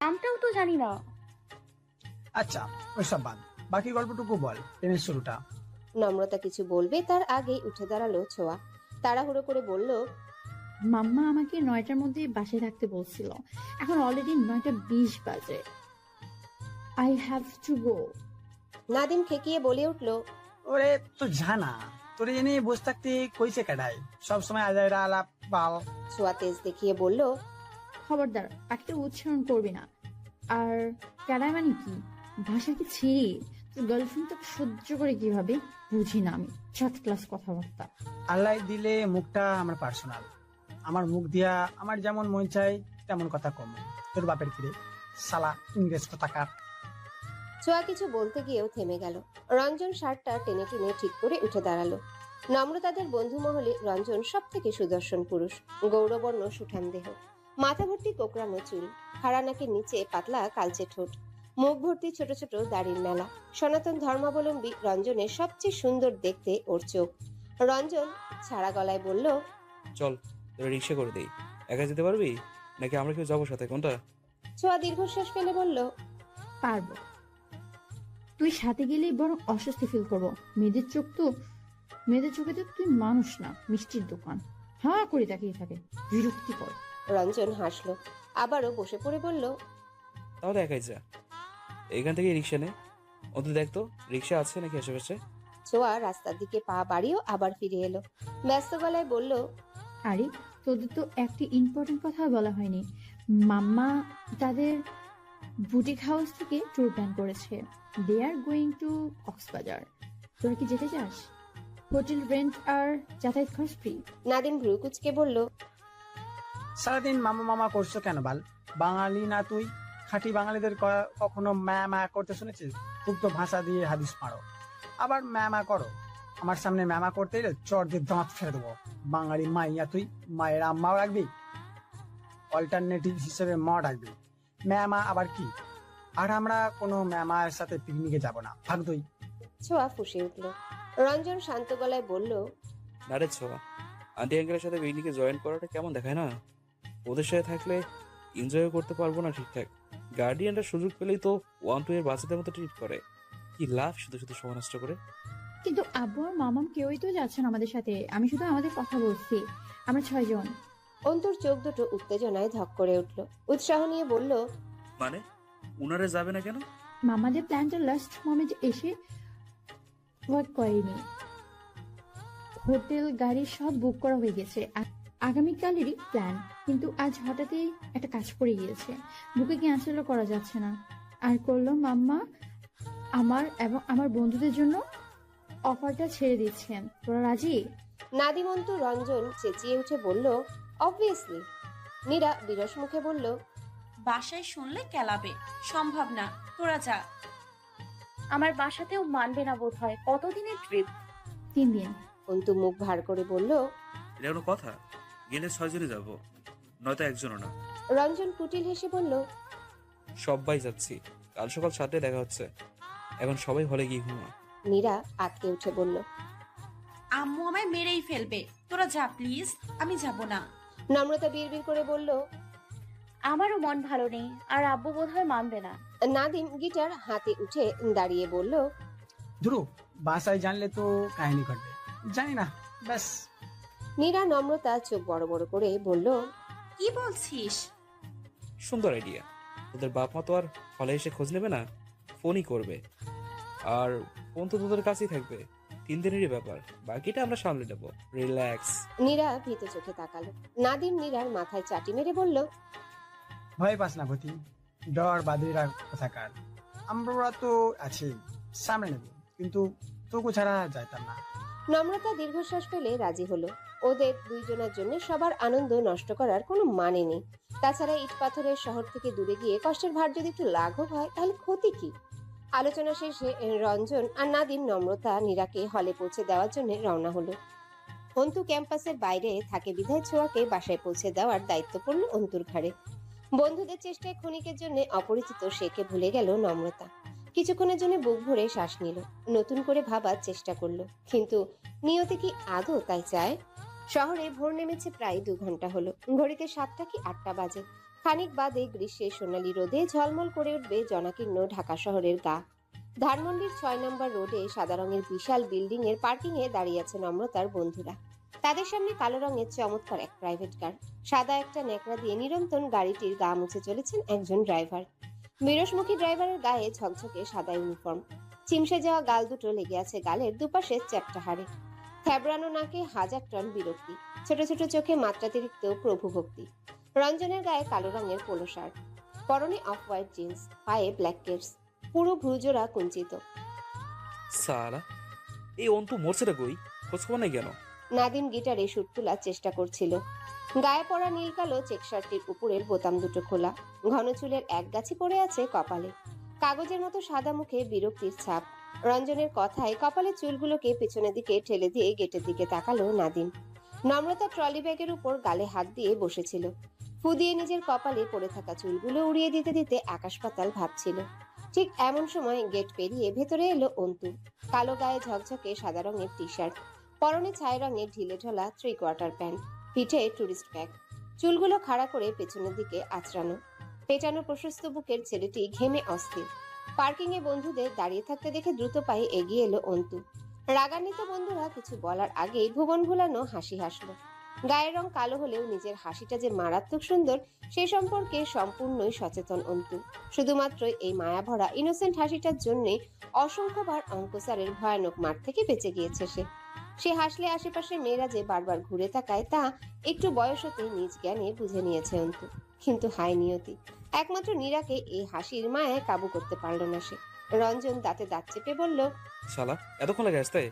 নামটাও তো জানি না। আচ্ছা ওইসব বাদ। বাকি গল্পটুকু বল প্রেমের শুরুটা। নম্রতা কিছু বলবে তার আগেই উঠে দাঁড়াল ছোঁয়া। তাড়াহুড়ো করে বলল মাম্মা আমাকে নয়টার মধ্যে বাসায় থাকতে বলছিল। এখন অলরেডি নয়টা বিশ বাজে। I have to go Nadim খেকিয়ে বলে উঠল ওরে তো জানা তোরে জেনে বসে থাকতে কইছে কাটাই সব সময় আজাইরা আলাপ বাল। ছোঁয়া তেজ দেখিয়ে বলল খবরদার পাখিটা উচ্চারণ করবি না। আর ক্যাডায় মানে কি? ভাষা কি ছিঁড়ি তোর গার্লফ্রেন্ড তোকে সহ্য করে কীভাবে? বুঝি না আমি। চার ক্লাস কথাবার্তা। আল্লাহ দিলে মুখটা আমার পার্সোনাল আমার মুখ দিয়া আমার যেমন মন চাই তেমন কথা কম। তোর বাপের ফিরে সালা ইংরেজ কথাকার। ছোঁয়া কিছু বলতে গিয়েও থেমে গেল। রঞ্জন শার্টটা টেনে টেনে ঠিক করে উঠে দাঁড়াল। নম্রতাদের বন্ধু মহলে রঞ্জন সব থেকে সুদর্শন পুরুষ। গৌরবর্ণ সুঠাম দেহ মাথা ভর্তি কোকড়ানো চুল। খাড়া নাকের নিচে পাতলা কালচে ঠোঁট। মুখ ভর্তি ছোট ছোট দাড়ির মেলা। সনাতন ধর্মাবলম্বী রঞ্জনের সবচেয়ে সুন্দর দেখতে ওর চোখ। রঞ্জন ছাড়া গলায় বলল চল তোরা রিক্সা করে দেই। একা যেতে পারবি? নাকি আমরা কেউ যাব সাথে কোনটা? ছোঁয়া দীর্ঘশ্বাস ফেলে বলল পারব। তুই সাথে গেলেই বরং অস্বস্তি ফিল করব। মেয়েদের চোখ তো মেয়েদের চোখে তো তুই মানুষ না মিষ্টির দোকান। হ্যাঁ করে তাকিয়ে থাকে বিরক্তিকর। রঞ্জন হাসলো আবারও বসে পড়ে বলল তাহলে একাই যা। এখান থেকে রিক্সা নে। অন্তত দেখ তো রিক্সা আছে নাকি আশেপাশে? ছোঁয়া রাস্তার দিকে পা বাড়িয়েও আবার ফিরে এলো। ব্যস্ত গলায় বলল আরে তোদের তো একটি ইম্পর্টেন্ট কথা বলা হয়নি। মাম্মা তাদের বুটিক হাউস থেকে ট্যুর প্ল্যান করেছে। They are going to Cox's Bazar. তোরা কি যেতে চাস? হোটেল রেন্ট আর যাতায়াত খরচ ফ্রি নাদিম ভ্রু কুচকে বলল সারাদিন মামা মামা করছ কেন বাল? বাঙালি না তুই? খাঁটি বাঙালিদের ক- কখনো ম্যা ম্যা করতে শুনেছিস? খুব তো ভাষা দিয়ে হাদিস পারো আবার ম্যা ম্যা করো। আমার সামনে ম্যামা করতে এলে চর দিয়ে দাঁত ফেলে দেবো। বাঙালি মাইয়া তুই মায়ের আম্মাও রাখবি। অল্টারনেটিভ হিসেবে মা রাখবি ম্যামা আবার কি? আর আমরা কোনো ম্যামার সাথে পিকনিকে যাব না। ভাগ তুই ছোঁয়া ফুসে উঠল। রঞ্জন শান্ত গলায় বলল না রে ছোয়া আন্টি আঙ্কেলের সাথে পিকনিকে জয়েন করাটা কেমন দেখায় না? ওদের সাথে থাকলে এনজয় করতে পারব না ঠিকঠাক। গার্ডিয়ানরা সুযোগ পেলেই তো ওয়ান টু এর বাচ্চাদের মতো ট্রিট করে। কি লাভ শুধু শুধু সময় নষ্ট করে? কিন্তু আব্বু আর মামাম কেউই তো যাচ্ছেন আমাদের সাথে। আমি শুধু আমাদের কথা বলছি। আমরা ছয়জন। অন্তর চোখ দুটো উত্তেজনায় ধক করে উঠল। উৎসাহ নিয়ে বলল মানে? উনারে যাবে না কেন? মামাদের প্ল্যানটা লাস্ট মোমেন্ট এসে ওয়ার্ক করেনি। হোটেল গাড়ি সব বুক করা হয়ে গেছে। আগামীকালেরই প্ল্যান কিন্তু আজ হঠাৎই একটা কাজ পড়ে গিয়েছে। বুকে ক্যান্সেলও করা যাচ্ছে না। আর করল মাম্মা আমার এবং আমার বন্ধুদের জন্য অফারটা ছেড়ে দিচ্ছেন। তোরা রাজি? নাদিম অন্তু রঞ্জন চেঁচিয়ে উঠে বলল অবভিয়াসলি নীরা বিরস মুখে বলল বাসায় শুনলে কেলাবে। সম্ভব না। তোরা যা। আমার বাসাতেও মানবে না বোধ হয় কতদিনের ট্রিপ তিন দিন। অন্তু মুখ ভার করে বলল এটা কোনো কথা? গেলে ছয়জনে যাব। নয়তো একজনও না। রঞ্জন কুটিল হেসে বলল সবাই যাচ্ছি। কাল সকাল সাতটায় দেখা হচ্ছে। এখন সবাই হলে গিয়ে ঘুমা নীরা আটকে উঠে বলল আম্মু আমায় মেরেই ফেলবে। তোরা যা প্লিজ আমি যাব না। নম্রতা বিড়বিড় করে বলল আমারও মন ভালো নেই আর আব্বু বোধহয় মানবে না। নাদিম গিটার হাতে উঠে দাঁড়িয়ে বলল ধ্রুব বাসায় জানলে তো কাহিনী ঘটবে। জানি না ব্যাস। নীরা নম্রতা চোখ বড় বড় করে বলল কি বলছিস? সুন্দর আইডিয়া তোদের বাপ মা তো আর ফলে এসে খোঁজ নেবে না ফোনই করবে। আর ফোন তো তোদের কাছেই থাকবে তিন দিনেরই ব্যাপার বাকিটা আমরা সামলে নেব। রিল্যাক্স নীরা ভীত চোখে তাকালো। নাদিম নীরার মাথায় চাটি মেরে বলল ভয় পাস না ভতি। ডর বাদিরা কোথাকার আমরা তো আছি সামনে নেব, কিন্তু তোকে ছাড়া যাইতাম না। নম্রতা দীর্ঘশ্বাস ফেলে রাজি হলো। ওদের দুইজনের জন্য সবার আনন্দ নষ্ট করার কোনো মানে নেই। তাছাড়া ইট পাথরের শহর থেকে দূরে গিয়ে কষ্টের ভার যদি একটু লাঘব হয়, তাহলে ক্ষতি কি? আলোচনা শেষে রঞ্জন আর নাদিম নম্রতা নীরাকে হলে পৌঁছে দেওয়ার জন্য রওনা হলো। অন্তু ক্যাম্পাসের বাইরে থাকে বিধায় ছোঁয়াকে বাসায় পৌঁছে দেওয়ার দায়িত্ব পড়ল অন্তুর ঘাড়ে। বন্ধুদের চেষ্টায় ক্ষণিকের জন্য অপরিচিত সেকে ভুলে গেল নম্রতা। কিছুক্ষণের জন্য বুক ভরে শ্বাস নিল, নতুন করে ভাবার চেষ্টা করল। কিন্তু নিয়তি কি আদৌ তাই চায়? শহরে ভোর নেমেছে প্রায় দু ঘণ্টা হলো। ঘড়িতে সাতটা কি আটটা বাজে। খানিক বাদে গ্রীষ্মের সোনালি রোদে ঝলমল করে উঠবে জনাকীর্ণ ঢাকা শহরের গা। ধানমন্ডির ছয় নম্বর রোডে সাদা রঙের বিশাল বিল্ডিং এর পার্কিং এ দাঁড়িয়ে আছে নম্রতার বন্ধুরা। তাদের সামনে কালো রঙের চমৎকার এক প্রাইভেট কার সাদা একটা ন্যাকড়া দিয়ে নিরন্তর গাড়িটির গা মুছে চলেছেন একজন ড্রাইভার মিরসমুখী ড্রাইভারের গায়ে ঝকঝকে সাদা ইউনিফর্ম চিমসে যাওয়া গাল দুটো লেগে আছে গালের দুপাশে চ্যাপটা হাড়ে। থ্যাবড়ানো নাকে হাজার টন বিরক্তি, ছোট ছোট চোখে মাত্রাতিরিক্ত প্রভুভক্তি। রঞ্জনের গায়ে কালো রঙের পোলো শার্ট, পরনে অফ হোয়াইট জিন্স পায়ে ব্ল্যাক কেটস পুরো ভ্রুজোড়া কুঞ্চিত। সালা, এই অন্তু মরছেটা কই? খোঁজ খবর নেই নাদিম গিটারে সুর তোলার চেষ্টা করছিল। গায়ে পড়া নীল কালো চেক শার্টটির উপরের বোতাম দুটো খোলা। ঘন চুলের এক গাছি পড়ে আছে কপালে। কাগজের মতো সাদা মুখে বিরক্তির ছাপ। রঞ্জনের কথায় কপালের চুলগুলোকে পেছনের দিকে ঠেলে দিয়ে গেটের দিকে তাকালো নাদিম। নম্রতা ট্রলি ব্যাগের উপর গালে হাত দিয়ে বসেছিল। ফু দিয়ে নিজের কপালে পড়ে থাকা চুলগুলো উড়িয়ে দিতে দিতে আকাশ পাতাল ভাবছিল। ঠিক এমন সময় গেট পেরিয়ে ভেতরে এলো অন্তু। কালো গায়ে ঝকঝকে সাদা রঙের টি শার্ট পরনে ছাই রঙের ঢিলে ঢোলা থ্রি কোয়ার্টার প্যান্ট পিঠে টুরিস্ট ব্যাগ চুলগুলো খাড়া করে পেছনের দিকে আঁচড়ানো। পেটানো প্রশস্ত বুকের ছেলেটি ঘেমে অস্থির। পার্কিং এ বন্ধুদের দাঁড়িয়ে থাকতে দেখে দ্রুত পায়ে এগিয়ে এলো অন্তু। রাগান্বিত বন্ধুরা কিছু বলার আগেই ভুবন ভুলানো হাসি হাসলো। গায়ের রং কালো হলেও নিজের হাসিটা যে মারাত্মক সুন্দর, সে সম্পর্কে সম্পূর্ণই সচেতন অন্তু। শুধুমাত্র এই মায়াভরা ইনোসেন্ট হাসিটার জন্যই অসংখ্যবার অঙ্কসারের ভয়ানক মাঠ থেকে বেঁচে গিয়েছে সে। সে হাসলে আশেপাশে মেয়েরা যে বারবার ঘুরে তাকায় তা একটু বয়স হতে নিজ জ্ঞানে বুঝে নিয়েছে অন্তু। কিন্তু হাই নিয়তি একমাত্র নীরাকে এই হাসির মায়ায় কাবু করতে পারল না সে। রঞ্জন দাঁতে দাঁত চেপে বলল শালা এতক্ষণ লাগে আসতে?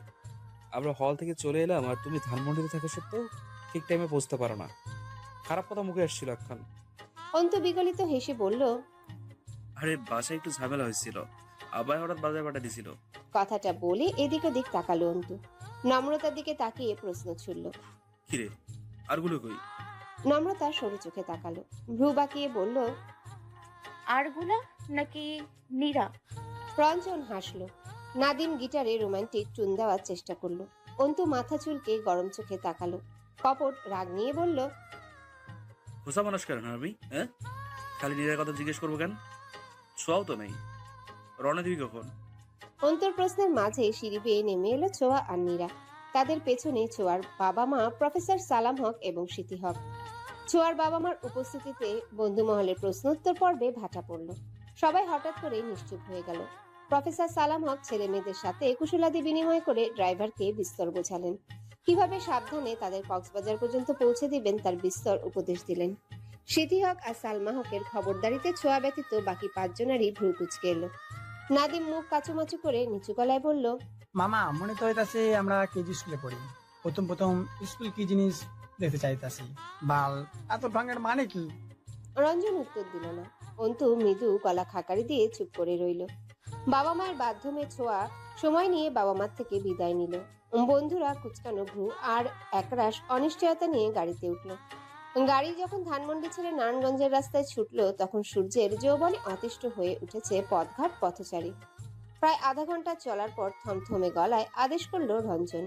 আমরা হল থেকে চলে এলাম আর তুমি ধানমন্ডিতে থাকা সত্ত্বেও ঠিক টাইমে পৌঁছতে পারো না। খারাপ কথা মুখে আসছিল একখান। অন্তু বিগলিত হেসে বলল আরে বাসায় একটু ঝামেলা হয়েছিল। আবার হঠাৎ বাজার পাঠা দিছিল। কথাটা বলে এদিক ওদিক তাকালো অন্তু। নম্রতার দিকে তাকিয়ে প্রশ্ন ছুড়ল। কিরে আরগুলো কই? নম্রতা সরু চোখে তাকালো। ভ্রু বাঁকিয়ে বলল আরগুলা নাকি নীরা? রঞ্জন হাসলো। নাদিম গিটারে রোমান্টিক চুন দেওয়ার চেষ্টা করল। অন্তু মাথা চুলকে গরম চোখে তাকালো। কপট রাগ নিয়ে বলল খোসা মানুষ কেন আমি হ্যাঁ? খালি নিজের কথা জিজ্ঞেস করব কেন? ছোঁয়াও তো নেই। রওনা দিবি কখন? অন্তর প্রশ্নের মাঝে সিঁড়ি বেয়ে নেমে এলো ছোয়া আর নীরা। তাদের পেছনে ছোয়ার বাবা মা প্রফেসর সালাম হক এবং স্মৃতি হক। ছোয়ার বাবা মার উপস্থিতিতে বন্ধু মহলের প্রশ্নোত্তর পর্বে ভাটা পড়ল। সবাই হঠাৎ করে নিশ্চুপ হয়ে গেল। প্রফেসর সালাম হক ছেলে মেয়েদের সাথে কুশলাদি বিনিময় করে ড্রাইভারকে বিস্তর বোঝালেন। কীভাবে সাবধানে তাদের কক্সবাজার পর্যন্ত পৌঁছে দিবেন তার বিস্তর উপদেশ দিলেন। স্মৃতি হক আর সালমা হকের খবরদারিতে ছোঁয়া ব্যতীত বাকি পাঁচজনেরই ভ্রু কুচকে এলো। নাদিম মুখ কাচুমাচু করে নিচু গলায় বলল মামা মনে তো হইতাছে আমরা কেজি স্কুলে পড়ি। প্রথম প্রথম স্কুল কি জিনিস দেখতে চাইতাছি? বাল এত ঢঙ্গের মানে কি? রঞ্জন উত্তর দিল না। অন্তু মৃদু গলা খাকারি দিয়ে চুপ করে রইল। বাবা মায়ের মাধ্যমে ছোঁয়া সময় নিয়ে বাবা মার থেকে বিদায় নিল। বন্ধুরা কুচকানো ভ্রু আর একরাশ অনিশ্চয়তা নিয়ে গাড়িতে উঠল। গাড়ি যখন ধানমন্ডি ছেড়ে নারায়ণগঞ্জের রাস্তায় ছুটলো তখন সূর্যের যৌবনে অতিষ্ঠ হয়ে উঠেছে পথঘাট পথচারী। প্রায় আধা ঘণ্টা চলার পর থমথমে গলায় আদেশ করল রঞ্জন।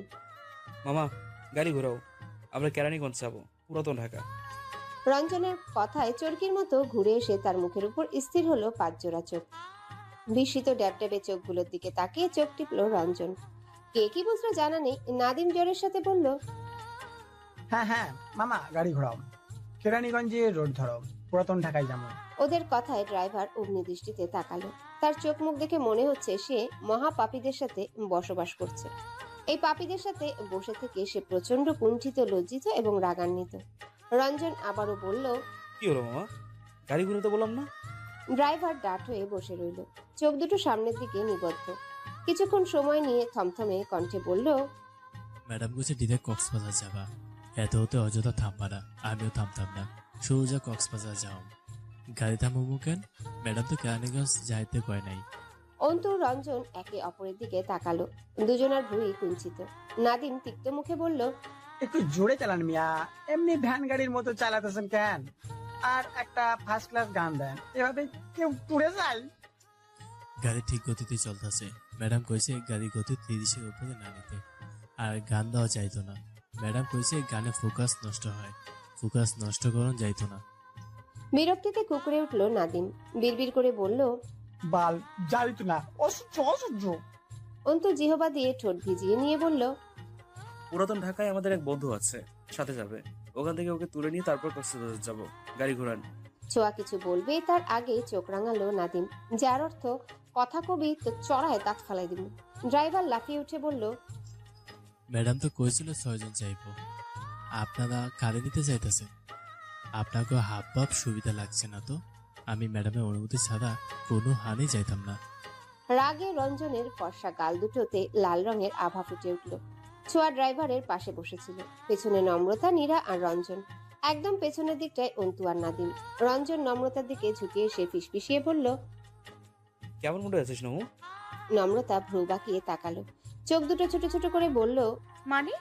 মামা গাড়ি ঘোরাও। আমরা কেরানীগঞ্জ যাব পুরাতন ঢাকা। রঞ্জনের কথায় চরকির মতো ঘুরে এসে তার মুখের উপর স্থির হলো পাঁচ জোড়া চোখ। বিস্মিত ড্যাবড্যাবে চোখগুলোর দিকে তাকিয়ে চোখ টিপল রঞ্জন। কে কি বুঝলো জানা নেই নাদিম জোরের সাথে বলল হ্যাঁ হ্যাঁ মামা গাড়ি ঘোরাও। কেরানীগঞ্জে রোড ধরো পুরাতন ঢাকায় যাব ওদের কথায় ড্রাইভার অগ্নি দৃষ্টিতে তাকালো। তার চোখ মুখ দেখে মনে হচ্ছে সে মহা পাপীদের সাথে বসবাস করছে। এই পাপীদের সাথে বসে থেকে সে প্রচণ্ড কুণ্ঠিত লজ্জিত এবং রাগান্বিত। রঞ্জন আবারও বলল কি হলো মামা? গাড়ি ঘুরাতে বললাম না। ড্রাইভার ডাট হয়ে বসে রইল। চোখ দুটো সামনের দিকে নিবদ্ধ। কিছুক্ষণ সময় নিয়ে থমথমে কণ্ঠে বলল ম্যাডাম বলছে ডিরেক্ট কক্সবাজার যাবা। এত হতে অযথা থামবা না। আমিও থামতাম না। সোজা কক্সবাজার যাও। গাড়ি থামাবো কেন? ম্যাডাম তো কেরানীগঞ্জ যাইতে কয় নাই। অন্তু রঞ্জন একে অপরের দিকে তাকালো। দুজনার ভুঁই কুঞ্চিত। নাদিম তিক্ত মুখে বলল একটু জোরে চালান মিয়া। এমনি ভ্যান গাড়ির মতো চালাতেছেন কেন? আর একটা ফার্স্ট ক্লাস গান দেন। এভাবে কেউ পুড়ে যায়? গাড়ি ঠিক গতিতে চলতেছে। ম্যাডাম কইছে গাড়ি গতি তিরিশের উপরে না নিতে। আর গান দেওয়া চাইতো না। ম্যাডাম কইছে গানে ফোকাস নষ্ট হয়। ফোকাস নষ্ট করুন যাইতো না। বিরক্তিতে কুকুরে উঠল নাদিম। বিড়বিড় করে বলল বাল জানি তো না। অসহ্য অসহ্য। অন্তু জিহবা দিয়ে ঠোঁট ভিজিয়ে নিয়ে বলল পুরাতন ঢাকায় আমাদের এক বন্ধু আছে সাথে যাবে। ওখান থেকে ওকে তুলে নিয়ে তারপর কক্সবাজার যাব। গাড়ি ঘোরান। ছোঁয়া কিছু বলবে তার আগে চোখ রাঙালো নাদিম। যার অর্থ কথা কবি তো চড়ায় দাঁত ফালাই দিব। ড্রাইভার লাফিয়ে উঠে বলল ম্যাডাম তো কইছিল ছয়জন চাইব। আপনারা কারে নিতে চাইতেছেন? আপনাকে হাব ভাব সুবিধা লাগছে না তো? আমি ম্যাডামের অনুমতি ছাড়া কোনো হানি যাইতাম না। রাগে রঞ্জনের ফর্সা গাল দুটোতে লাল রঙের আভা ফুটে উঠল। ছোঁয়া ড্রাইভারের পাশে বসেছিল। পেছনে নম্রতা নীরা আর রঞ্জন। একদম পেছনের দিকটায় অন্তু আর নাদিম। রঞ্জন নম্রতার দিকে ঝুঁকে এসে ফিসফিসিয়ে বলল কেমন মনে আছিস নহু নম্রতা ভ্রু বাঁকিয়ে তাকালো। চোখ দুটো ছোট ছোট করে বলল মানে?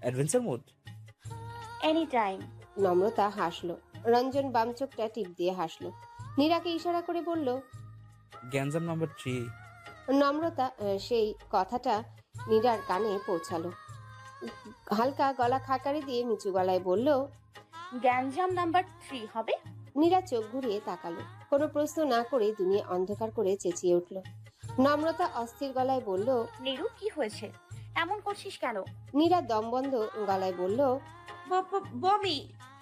অ্যাডভেঞ্চার মোড এনি টাইম নম্রতা হাসলো। রঞ্জন বাম চোখটা টিপ দিয়ে হাসলো। নীরাকে ইশারা করে বলল গ্যাঞ্জাম নাম্বার থ্রি নম্রতা আহ, সেই কথাটা নীরার কানে পৌঁছালো। হালকা গলা খাকারি দিয়ে নিচু গলায় বলল গ্যাঞ্জাম নাম্বার থ্রি হবে? নীরা চোখ ঘুরিয়ে তাকালো। কোনো প্রশ্ন না করে দুনিয়া অন্ধকার করে চেঁচিয়ে উঠল। নম্রতা অস্থির গলায় বলল নিরু কি হয়েছে? এমন করছিস কেন? নীরা দমবন্ধ গলায় বলল বমি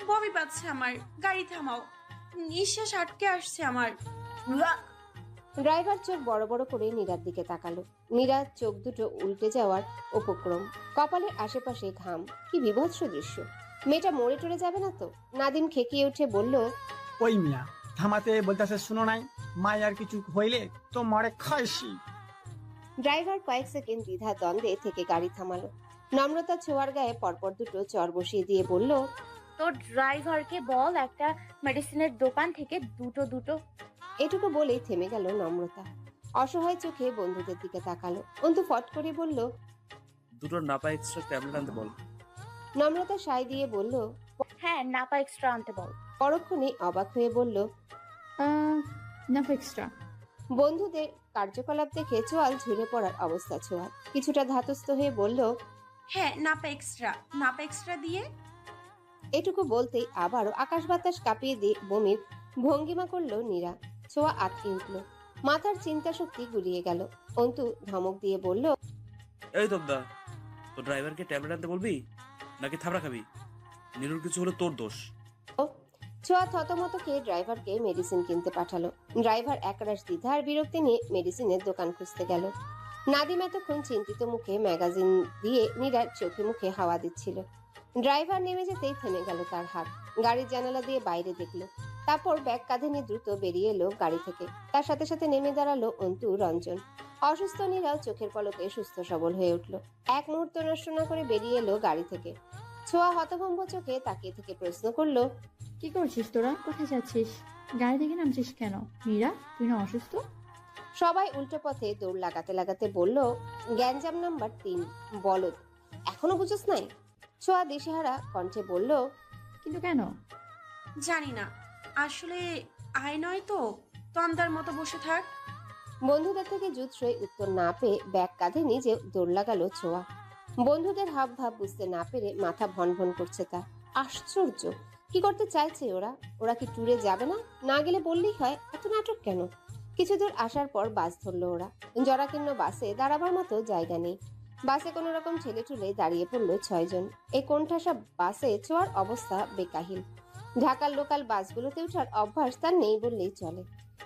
বমি পাচ্ছে আমার গাড়ি থামাও। নিঃশ্বাস আটকে আসছে আমার। ড্রাইভার চোখ বড় বড় করে নীরার দিকে তাকালো। নীরা চোখ দুটো উল্টে যাওয়ার উপক্রম। কপালের আশেপাশে ঘাম। কি বিভৎস দৃশ্য। মেয়েটা মরে টরে যাবে না তো? নাদিম খেকিয়ে উঠে বলল ওই মিয়া থামাতে বলতেছে শুনো নাই? মাই আর কিছু হইলে তো মরে খাইছি। ড্রাইভার কয়েক সেকেন্ড দ্বিধা দ্বন্দ্বে থেকে গাড়ি থামালো। নম্রতা ছোঁয়ার গায়ে পরপর দুটো চর বসিয়ে দিয়ে বলল তোর ড্রাইভারকে বল একটা মেডিসিনের দোকান থেকে দুটো দুটো। এটুকু বলেই থেমে গেল নম্রতা। অসহায় চোখে বন্ধুদের দিকে তাকালো। অন্তু ফট করে বলল দুটো নাপা এক্সট্রা ট্যাবলেট আনতে বল। নম্রতা সায় দিয়ে বলল হ্যাঁ নাপা এক্সট্রা আনতে বল। পরক্ষণে অবাক হয়ে বলল নাফ এক্সট্রা বন্ধুদের কার্যকলাপ দেখে চোয়াল ঝুলে পড়ার অবস্থা ছোঁয়াল কিছুটা ধাতস্থ হয়ে বলল হ্যাঁ নাপা এক্সট্রা নাপা এক্সট্রা দিয়ে? এটুকু বলতেই আবারও আকাশ বাতাস কাঁপিয়ে দিয়ে বমির ভঙ্গিমা করল নীরা। ছোঁয়া আটকে উঠল। মাথার চিন্তা শক্তি গুলিয়ে গেল। অন্তু ধমক দিয়ে বলল এই তোবদা তো ড্রাইভারকে ট্যাবলেট আনতে বলবি নাকি থাবড়া খাবি? নিরুর কিছু হলে তোর দোষ। ছোঁয়া থতমত খেয়ে ড্রাইভারকে মেডিসিন কিনতে পাঠালো। ড্রাইভার একরাশ দ্বিধা আর বিরক্তি নিয়ে মেডিসিনের দোকান খুঁজতে গেল। নাদিম এতক্ষণ চিন্তিত মুখে ম্যাগাজিন দিয়ে নীরার চোখে মুখে হাওয়া দিচ্ছিল। ড্রাইভার নেমে যেতেই থেমে গেল তার হাত। গাড়ির জানালা দিয়ে বাইরে দেখল। তারপর ব্যাগ কাঁধে নিয়ে দ্রুত বেরিয়ে এলো গাড়ি থেকে। তার সাথে সাথে নেমে দাঁড়াল অন্তু, রঞ্জন। অসুস্থ নীরাও চোখের পলকে সুস্থ সবল হয়ে উঠল। এক মুহূর্ত নষ্ট না করে বেরিয়ে এলো গাড়ি থেকে। ছোঁয়া হতভম্ব চোখে তাকিয়ে থেকে প্রশ্ন করল কি করছিস তোরা? কোথায় যাচ্ছিস? গাড়ি থেকে নামছিস কেন? মীরা তুই না অসুস্থ? সবাই উল্টো পথে দৌড় লাগাতে লাগাতে বলল গ্যাঞ্জাম নাম্বার তিন বলদ। এখনও বুঝোস নাই? ছোঁয়া দিশেহারা কণ্ঠে বলল কিন্তু কেন? জানি না। আসলে আয় নয় তো তন্দার মতো বসে থাক। বন্ধুদের থেকে জুৎসই উত্তর না পেয়ে ব্যাগ কাঁধে নিজে দৌড় লাগালো ছোঁয়া। বন্ধুদের হাব ভাব বুঝতে না পেরে মাথা ভন ভন করছে তা। আশ্চর্য! কি করতে চাইছে ওরা? ওরা কি ট্যুরে যাবে না? না গেলে বললেই হয়, এত নাটক কেন? কিছু দূর আসার পর বাস ধরলো ওরা। জরাকীর্ণ বাসে দাঁড়াবার মতো জায়গা নেই। বাসে কোনো রকম ছেলে টুলে দাঁড়িয়ে পড়ল ছয়জন। এই কোণঠাসা বাসে ছোঁয়ার অবস্থা বেকাহিল। ঢাকার লোকাল বাসগুলোতে ওঠার অভ্যাস তার নেই বললেই চলে।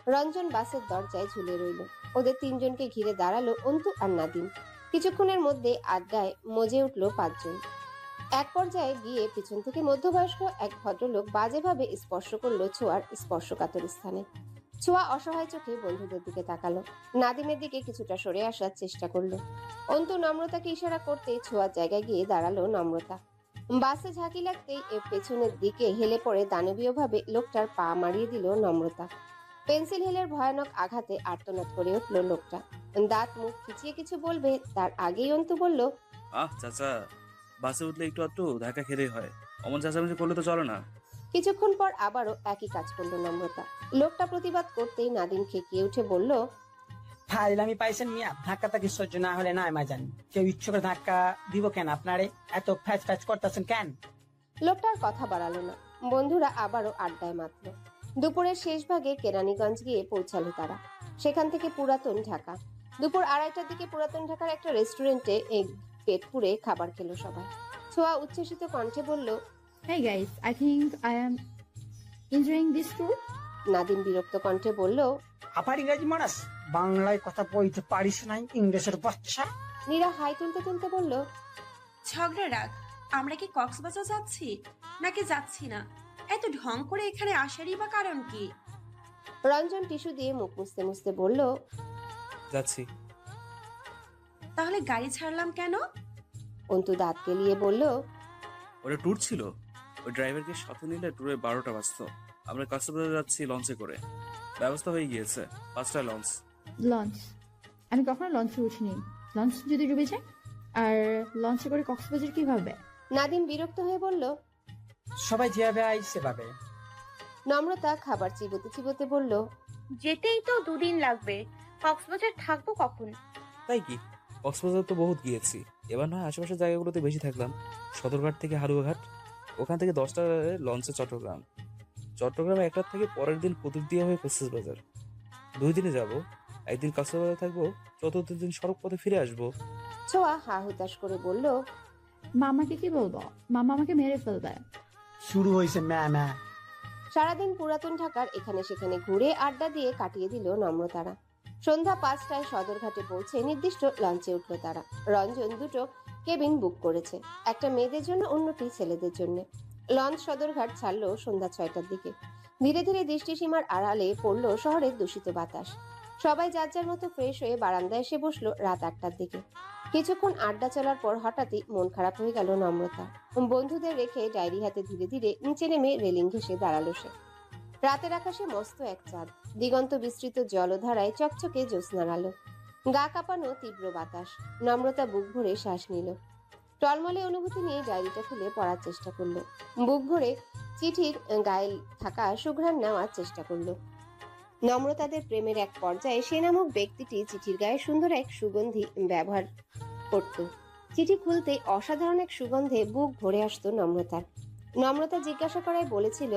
রঞ্জন বাসের দরজায় ঝুলে রইল। ওদের তিনজনকে ঘিরে দাঁড়াল অন্তু আর নাদিম। কিছুক্ষণের মধ্যে আড্ডায় মজে উঠল পাঁচজন। এক পর্যায়ে গিয়ে পিছন থেকে মধ্যবয়স্ক এক ভদ্রলোক বাজেভাবে স্পর্শ করল ছোঁয়ার স্পর্শকাতর স্থানে। ছোঁয়া অসহায় চোখে বন্ধুদের দিকে তাকালো। নাদিমের দিকে কিছুটা সরে আসার চেষ্টা করল। অন্তু নম্রতাকে ইশারা করতে ছোঁয়ার জায়গায় গিয়ে দাঁড়াল নম্রতা। বাসে ঝাঁকি লাগতেই এর পেছনের দিকে হেলে পড়ে দানবীয়ভাবে লোকটার পা মারিয়ে দিল নম্রতা। পেন্সিল হিলের ভয়ানক আঘাতে আর্তনাদ করে উঠল লোকটা। দাঁত মুখ খিচিয়ে কিছু বলবে, তার আগেই অন্তু বলল, আহ, চাচা বাসে উঠলে একটু একটু ধাক্কা খেলেই হয়। অমন চাচামেচি করলে তো চলে না। কিছুক্ষণ পর আবারও একই কাজ করল নম্রতা। লোকটা প্রতিবাদ করতেই নাদিম খেকিয়ে উঠে বলল ফাইলামি পাইছেন মিয়া ধাক্কা তাকে সহ্য না হলে না মা জানি। কেউ ইচ্ছে করে ধাক্কা দিব কেন আপনারে? এত ফ্যাচ ফ্যাচ করতেছেন কেন? লোকটার কথা বাড়ালো না। বন্ধুরা আবারও আড্ডায় মাতল। দুপুরের শেষ ভাগে কেরানীগঞ্জ গিয়ে পৌঁছালো তারা। সেখান থেকে পুরাতন ঢাকা। দুপুর আড়াইটার দিকে পুরাতন ঢাকার একটা রেস্টুরেন্টে এই পেট পুড়ে খাবার খেলো সবাই। ছোঁয়া উচ্ছ্বসিত কণ্ঠে বলল Hey guys, I think I am enjoying this tour. Nadim বিরক্ত কণ্ঠে বলল আপার ইংরেজি মানুষ বাংলায় কথা বলতে পারিস নাই ইংরেজের বাচ্চা। নীরা হাই তুলতে তুলতে বলল ঝগড়া রাখ আমরা কি কক্সবাজার যাচ্ছি? নাকি যাচ্ছি না? এত ঢং করে এখানে আসারই বা কারণ কি? রঞ্জন টিস্যু দিয়ে মুখ মুছতে মুছতে বলল যাচ্ছি। তাহলে গাড়ি ছাড়লাম কেন? অন্তু দাঁত কেলিয়ে বলল ওটা ট্যুর ছিল। ওই ড্রাইভারকে সাথে নিলে ট্যুরে বারোটা বাজতো। আমরা কক্সবাজার যাচ্ছি লঞ্চে করে। ব্যবস্থা হয়ে গিয়েছে। পাঁচটা লঞ্চ লঞ্চ আমি কখনো লঞ্চে উঠিনি। লঞ্চ যদি ডুবে যায়? আর লঞ্চে করে কক্সবাজার কীভাবে? নাদিম বিরক্ত হয়ে বলল সবাই যেভাবে আইসে ভাবে নম্রতা খাবার চিবোতে চিবোতে বলল যেতেই তো দুদিন লাগবে। কক্সবাজার থাকব কখন? তাই কি? কক্সবাজার তো বহুত গিয়েছি। এবার নয় আশেপাশের জায়গাগুলোতে বেশি থাকলাম। সদরঘাট থেকে হারুয়াঘাট ওখান থেকে দশটা লঞ্চে চট্টগ্রাম। চট্টগ্রামে একটার থেকে পরের দিন কুতুবদিয়া হয়ে কক্সবাজার। দুই দিনে যাব একদিন কক্সবাজার থাকব চতুর্থ দিন সড়ক পথে ফিরে আসব। ছোঁয়া হা হুতাশ করে বলল মামাকে কি বলব? মামা আমাকে মেরে ফেলবে। শুরু হয়েছে ম্যা ম্যা। সারাদিন পুরাতন ঢাকার এখানে সেখানে ঘুরে আড্ডা দিয়ে কাটিয়ে দিল নম্রতারা। সন্ধ্যা পাঁচটায় সদরঘাটে পৌঁছে নির্দিষ্ট লঞ্চে উঠল তারা। রঞ্জন দুটো কেবিন বুক করেছে। একটা মেয়েদের জন্য, অন্যটি ছেলেদের জন্য। লঞ্চ সদরঘাট ছাড়লো সন্ধ্যা ছয়টার দিকে। ধীরে ধীরে দৃষ্টিসীমার আড়ালে পড়ল শহরের দূষিত বাতাস। সবাই যার যার মতো ফ্রেশ হয়ে বারান্দায় এসে বসল রাত আটটার দিকে। কিছুক্ষণ আড্ডা চলার পর হঠাৎই মন খারাপ হয়ে গেল নম্রতা। বন্ধুদের রেখে ডায়েরি হাতে ধীরে ধীরে নিচে নেমে রেলিং ঘেসে দাঁড়াল সে। রাতের আকাশে মস্ত এক চাঁদ। দিগন্ত বিস্তৃত জলধারায় চকচকে জ্যোৎস্নার আলো গা কাঁপানো তীব্র বাতাস। নম্রতা বুক ভরে শ্বাস নিল। টলমলে অনুভূতি নিয়ে ডায়েরিটা খুলে পড়ার চেষ্টা করল। বুক ভরে চিঠির গায়ে থাকা সুঘ্রাণ নেওয়ার চেষ্টা করল। নম্রতাদের প্রেমের এক পর্যায়ে সে নামক ব্যক্তিটি চিঠির গায়ে সুন্দর এক সুগন্ধি ব্যবহার করত। চিঠি খুলতে অসাধারণ এক সুগন্ধে বুক ভরে আসতো নম্রতার। নম্রতা জিজ্ঞাসা করায় বলেছিল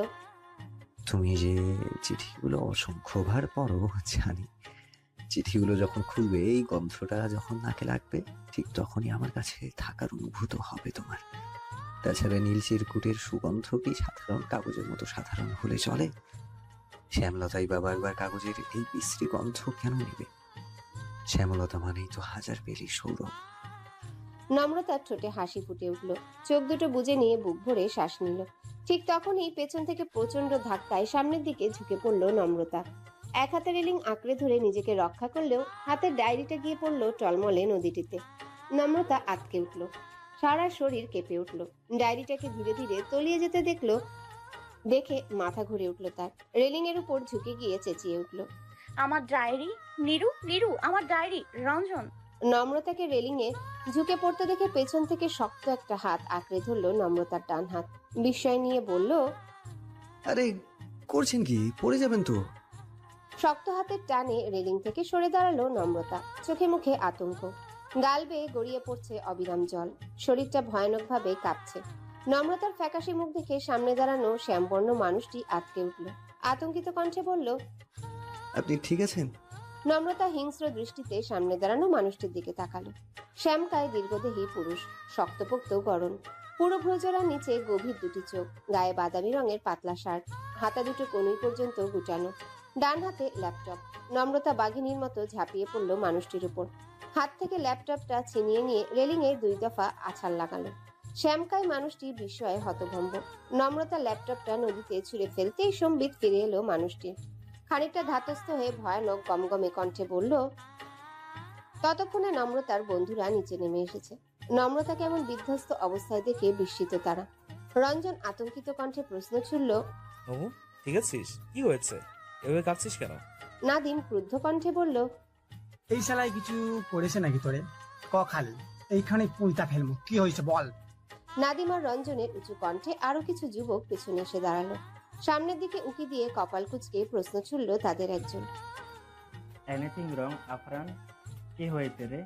তুমি যে চিঠিগুলো অসংখ্যবার পড়ো, জানি। চিঠিগুলো যখন খুলবে, এই গন্ধটা যখন নাকে লাগবে, ঠিক তখনই আমার কাছে থাকার অনুভূত হবে তোমার। তাছাড়া নীল চিরকুটের সুগন্ধ কি সাধারণ কাগজের মতো সাধারণ হলে চলে? শ্যামলতাই বাবা একবার কাগজের এই বিশ্রী গন্ধ কেন নেবে? শ্যামলতা মানেই তো হাজার পেলি সৌরভ। নম্রতার ঠোঁটে হাসি ফুটে উঠল। চোখ দুটো বুজে নিয়ে বুক ভরে শ্বাস নিল। ঠিক তখনই পেছন থেকে প্রচণ্ড ধাক্কায় সামনের দিকে ঝুঁকে পড়ল নম্রতা। এক হাতে রেলিং আঁকড়ে ধরে নিজেকে রক্ষা করলেও হাতের ডায়েরিটা গিয়ে পড়ল টলমলে নদীটিতে। নম্রতা আটকে উঠল। সারা শরীর কেঁপে উঠল। ডায়েরিটাকে ধীরে ধীরে তলিয়ে যেতে দেখল, দেখে মাথা ঘুরে উঠল তার। রেলিং এর উপর ঝুঁকে গিয়ে চেঁচিয়ে উঠল। আমার ডায়েরি? নিরু নিরু, আমার ডায়েরি, রঞ্জন। নম্রতাকে রেলিং এ ঝুঁকে পড়তে দেখে পেছন থেকে শক্ত একটা হাত আঁকড়ে ধরলো নম্রতার ডান হাত। বিস্ময় নিয়ে বলল আরে করছেন কি? পড়ে যাবেন তো। শক্ত হাতের টানে রেলিং থেকে সরে দাঁড়াল নম্রতা। চোখে মুখে আতঙ্ক। গাল বেয়ে গড়িয়ে পড়ছে অবিরাম জল। শরীরটা ভয়ানকভাবে কাঁপছে। নম্রতার ফ্যাকাশে মুখ দেখে সামনে দাঁড়ানো শ্যামবর্ণ মানুষটি আটকে উঠল। আতঙ্কিত কণ্ঠে বলল আপনি ঠিক আছেন? নম্রতা হিংস্র দৃষ্টিতে সামনে দাঁড়ানো মানুষটির দিকে তাকালো। শ্যামকায় দীর্ঘদেহী পুরুষ, শক্তপোক্ত গরম পুরো ভ্রজরার নিচে গভীর দুটি চোখ, গায়ে বাদামি রঙের পাতলা শার্ট, হাতা দুটো কনুই পর্যন্ত গুটানো। ডান হাতে ল্যাপটপ, নম্রতা বাঘিনীর মতো ঝাঁপিয়ে পড়ল মানুষটির উপর। হাত থেকে ল্যাপটপটা ছিনিয়ে নিয়ে রেলিং এ দুই দফা আছাড় লাগালো। শ্যামকায় মানুষটি বিস্ময়ে হতভম্ব। নম্রতা ল্যাপটপটা নদীতে ছুঁড়ে ফেলতেই সম্বিত ফিরে এলো মানুষটি। খানিকটা ধাতস্থ হয়ে ভয়ানক গমগমে কণ্ঠে বলল ততক্ষণে নম্রতার বন্ধুরা নিচে নেমে এসেছে। নম্রতা কেমন বিধ্বস্ত অবস্থায় দেখে বিস্মিত তারা। রঞ্জন আতঙ্কিত কণ্ঠে প্রশ্ন ছুড়ল নমু ঠিক আছিস? কি হয়েছে? এভাবে কাঁদছিস কেন? নাদিম ক্রুদ্ধ কণ্ঠে বলল এই শালায় কিছু করেছে নাকি তোরে? ক খালি? এইখানে পুঁইতা ফেলব। কি হয়েছে বল? নাদিম আর রঞ্জনের উঁচু কণ্ঠে আরও কিছু যুবক পেছনে এসে দাঁড়াল। সামনের দিকে উকি দিয়ে কপাল কুচকে প্রশ্ন ছুড়ল তাদের একজন। Anything wrong Afran? কি হয়েছে রে?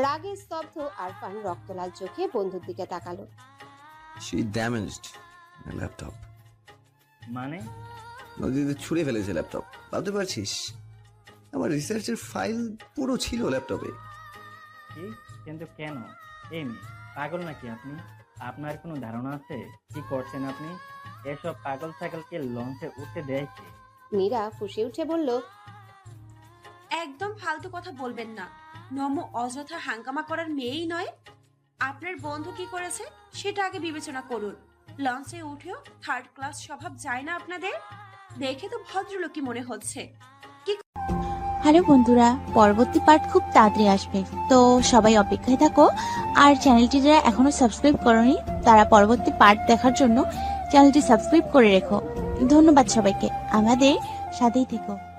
রাগে স্তব্ধ আরফান রক্তলাল চোখে বন্ধুর দিকে তাকালো। সে ড্যামেজড ল্যাপটপ মানে? নদীতে ছুঁড়ে ফেলেছে ল্যাপটপ ভাবতে পারছিস? আমার রিসার্চের ফাইল পুরো ছিল ল্যাপটপে কি? কিন্তু কেন? এই মেয়ে, পাগল নাকি আপনি? আপনার কোনো ধারণা আছে? কি করছেন আপনি? এসব পাগল ছাগলকে লঞ্চে উঠতে দেয় কে মীরা ফুসে উঠে বলল একদম ফালতু কথা বলবেন না। নম অযথা হাঙ্গামা করার মেয়েই নয়। আপনার বন্ধু কি করেছে সেটা আগে বিবেচনা করুন। লঞ্চে উঠেও থার্ড ক্লাস স্বভাব যায় না আপনাদের? দেখে তো ভদ্রলোকই মনে হচ্ছে। হ্যালো বন্ধুরা পরবর্তী পার্ট খুব তাড়াতাড়ি আসবে। তো সবাই অপেক্ষায় থাকো আর চ্যানেলটি যারা এখনও সাবস্ক্রাইব করনি তারা পরবর্তী পার্ট দেখার জন্য চ্যানেলটি সাবস্ক্রাইব করে রেখো। ধন্যবাদ সবাইকে। আমাদের সাথেই থেকো।